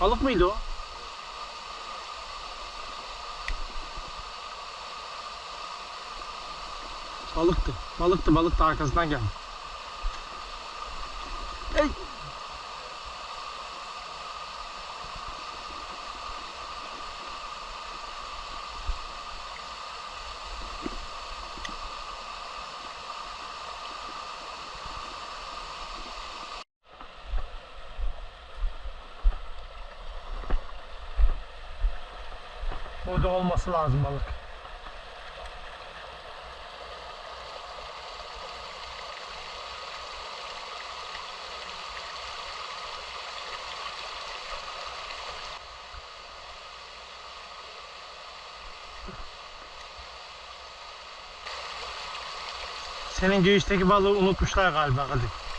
Balık mıydı o? Balıktı. Balıktı. Balık da arkasından geldi. Burada olması lazım balık. Senin göğüsteki balığı unutmuşlar galiba hadi.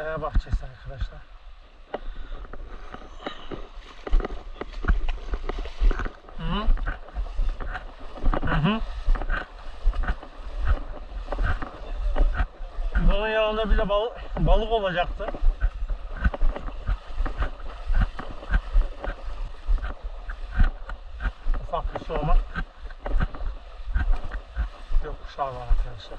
Kaya bahçesi arkadaşlar. Hı hı. Hı. Bunun yanında bile balık, balık olacaktı. Ufak bir soğuma. Yok kuşlar var arkadaşlar.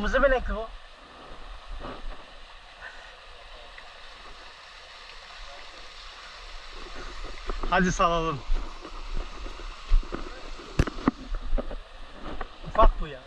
Kırmızı benekli bu. Hadi salalım. Ufak bu ya.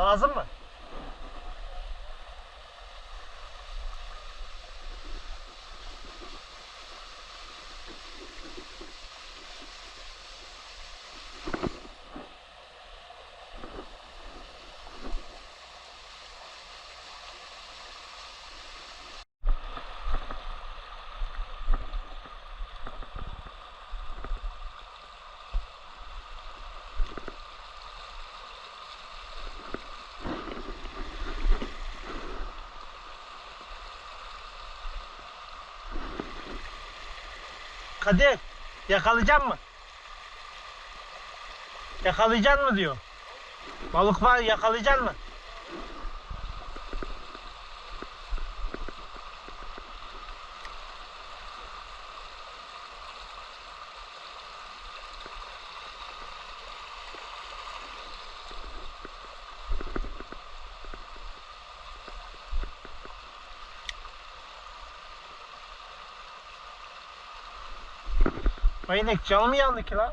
Lazım mı? Kadir yakalayacak mı? Yakalayacak mı diyor. Balık var yakalayacak mı? Maynek canı mı yandı ki lan?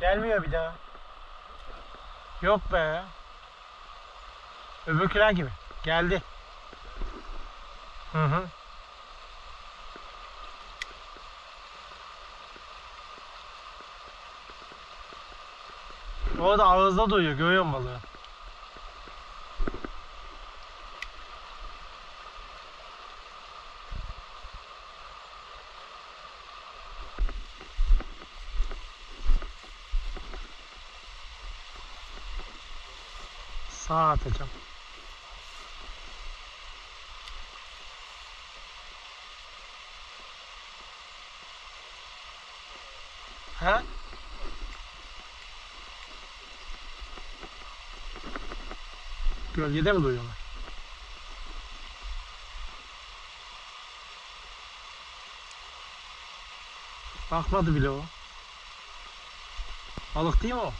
Gelmiyor bir daha. Yok be. Öbürküler gibi. Geldi. Hı hı. Orada ağızda duyuyor. Görüyor musun balığı? Sağa atacağım. He? Gölgede mi duyuyorlar? Bakmadı bile o. Balık değil mi o?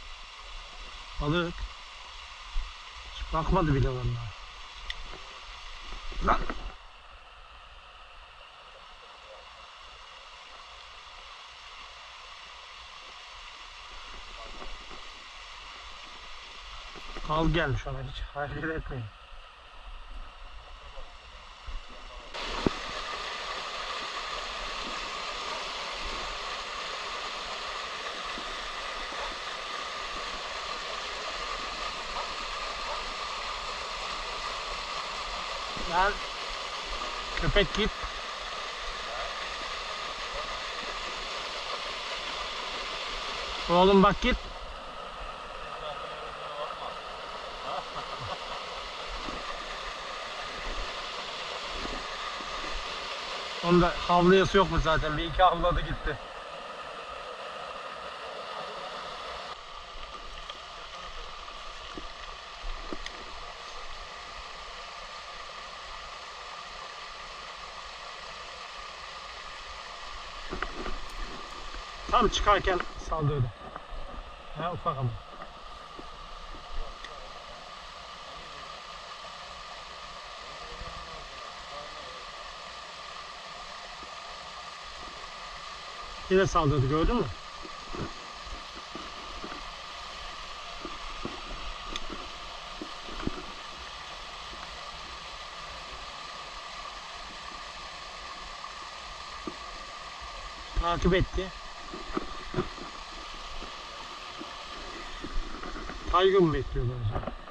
Balık. Bakmadı bile vallahi. Lan. Kal gelmiş ona hiç hareket etmeyin. Lan köpek git. Oğlum bak git. Onda havlayası yok mu zaten? Bir iki havladı gitti. Tam çıkarken saldırdı. Ha ufak ama. Yine saldırdı gördün mü? Takip etti. Tiger mı bekliyorlar acaba?